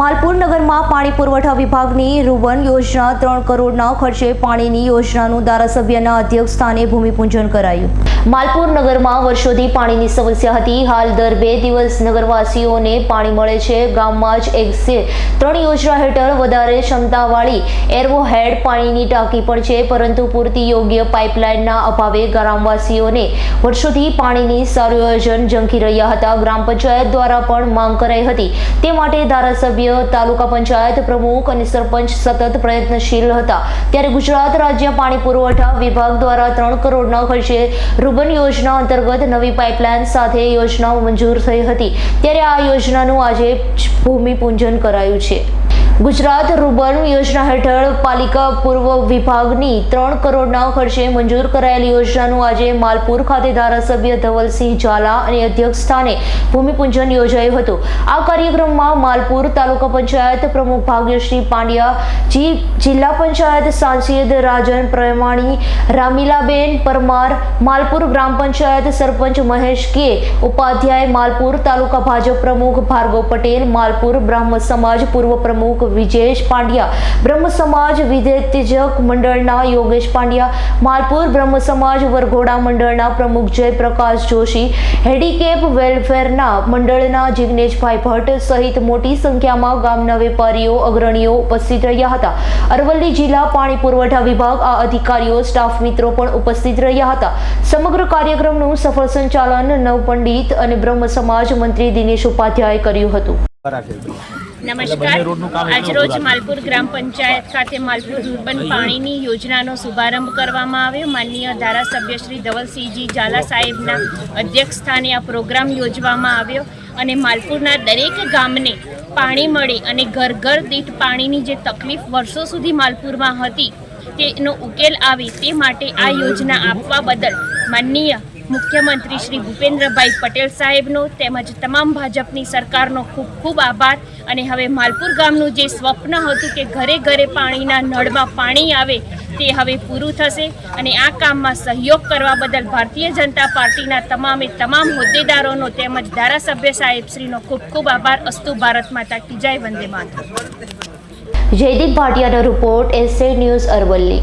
માલપુર નગરમાં પાણી પુરવઠા વિભાગની રૂબન યોજના ત્રણ કરોડના ખર્ચે પાણીની યોજનાનું ધારાસભ્યના અધ્યક્ષ સ્થાને ભૂમિપૂજન કરાયું. માલપુર નગરમાં વર્ષોથી પાણીની સમસ્યા હતી. હાલ દર બે દિવસ નગરવાસીઓને પાણી મળે છે. ગામમાં જ એક ત્રણ યોજના હેઠળ વધારે ક્ષમતાવાળી એરવો હેડ પાણીની ટાંકી પણ છે. પરંતુ પૂરતી યોગ્ય પાઇપલાઇનના અભાવે ગ્રામવાસીઓને વર્ષોથી પાણીની સારું આયોજન ઝંખી રહ્યા હતા. ગ્રામ પંચાયત દ્વારા પણ માંગ કરાઈ હતી. તે માટે ધારાસભ્ય તાલુકા પંચાયત પ્રમુખ અને સરપંચ સતત પ્રયત્નશીલ હતા. ત્યારે ગુજરાત રાજ્ય પાણી પુરવઠા વિભાગ દ્વારા ત્રણ કરોડના ખર્ચે રૂબન યોજના અંતર્ગત નવી પાઇપલાઇન સાથે યોજનાઓ મંજૂર થઈ હતી. ત્યારે આ યોજનાનું આજે ભૂમિપૂજન કરાયું છે. ગુજરાત રૂબન યોજના હેઠળ પાલિકા પૂર્વ વિભાગની ત્રણ કરોડના ખર્ચે મંજૂર કરાયેલી યોજનાનું આજે માલપુર ખાતે ધારાસભ્ય ધવલસિંહ ઝાલા અને અધ્યક્ષ સ્થાને ભૂમિપૂજન યોજાયું હતું. આ કાર્યક્રમમાં માલપુર તાલુકા પંચાયત પ્રમુખ ભાગ્યશ્રી પાંડ્યા, જી, જિલ્લા પંચાયત સાંસદ રાજન પ્રમાણી, રામીલાબેન પરમાર, માલપુર ગ્રામ પંચાયત સરપંચ મહેશ કે, ઉપાધ્યાય માલપુર તાલુકા ભાજપ પ્રમુખ ભાર્ગવ પટેલ, માલપુર બ્રાહ્મ સમાજ પૂર્વ પ્રમુખ વિજેશ પાંડ્યા, બ્રહ્મ સમાજ વિધેયક મંડળના યોગેશ પાંડ્યા, માલપુર બ્રહ્મ સમાજ વરઘોડા મંડળના પ્રમુખ જયપ્રકાશ જોશી હેન્ડીકેપ વેલફેરના મંડળના જિગ્નેશભાઈ ભટ્ટ સહિત મોટી સંખ્યામાં ગામના વેપારીઓ, અગ્રણીઓ ઉપસ્થિત રહ્યા હતા. અરવલ્લી જિલ્લા પાણી પુરવઠા વિભાગ આ અધિકારીઓ, સ્ટાફ મિત્રો પણ ઉપસ્થિત રહ્યા હતા. સમગ્ર કાર્યક્રમનું સફળ સંચાલન નવપંડિત અને બ્રહ્મ સમાજ મંત્રી દિનેશ ઉપાધ્યાય કર્યું હતું. નમસ્કાર. આજરોજ માલપુર ગ્રામ પંચાયત ખાતે માલપુર રૂરબન પાણીની યોજનાનો શુભારંભ કરવામાં આવ્યો. માનનીય ધારાસભ્ય શ્રી ધવલસિંહજી ઝાલા સાહેબના અધ્યક્ષ સ્થાને આ પ્રોગ્રામ યોજવામાં આવ્યો અને માલપુરના દરેક ગામને પાણી મળે અને ઘર ઘર દીઠ પાણીની જે તકલીફ વર્ષો સુધી માલપુરમાં હતી તેનો ઉકેલ આવે તે માટે આ યોજના આપવા બદલ માનનીય મુખ્યમંત્રી શ્રી ભૂપેન્દ્રભાઈ પટેલ સાહેબનો તેમજ તમામ ભાજપની સરકારનો ખૂબ ખૂબ આભાર. અને હવે માલપુર ગામનું જે સ્વપ્ન હતું કે ઘરે ઘરે પાણીના નળમાં પાણી આવે તે હવે પૂરું થશે અને આ કામમાં સહયોગ કરવા બદલ ભારતીય જનતા પાર્ટીના તમામે તમામ હોદ્દેદારોનો તેમજ ધારાસભ્ય સાહેબશ્રીનો ખૂબ ખૂબ આભાર. અસ્તુ ભારત માતા કી જય, વંદે માતા જયદીપ ભાટિયાનો રિપોર્ટ એસએ ન્યૂઝ અરવલ્લી.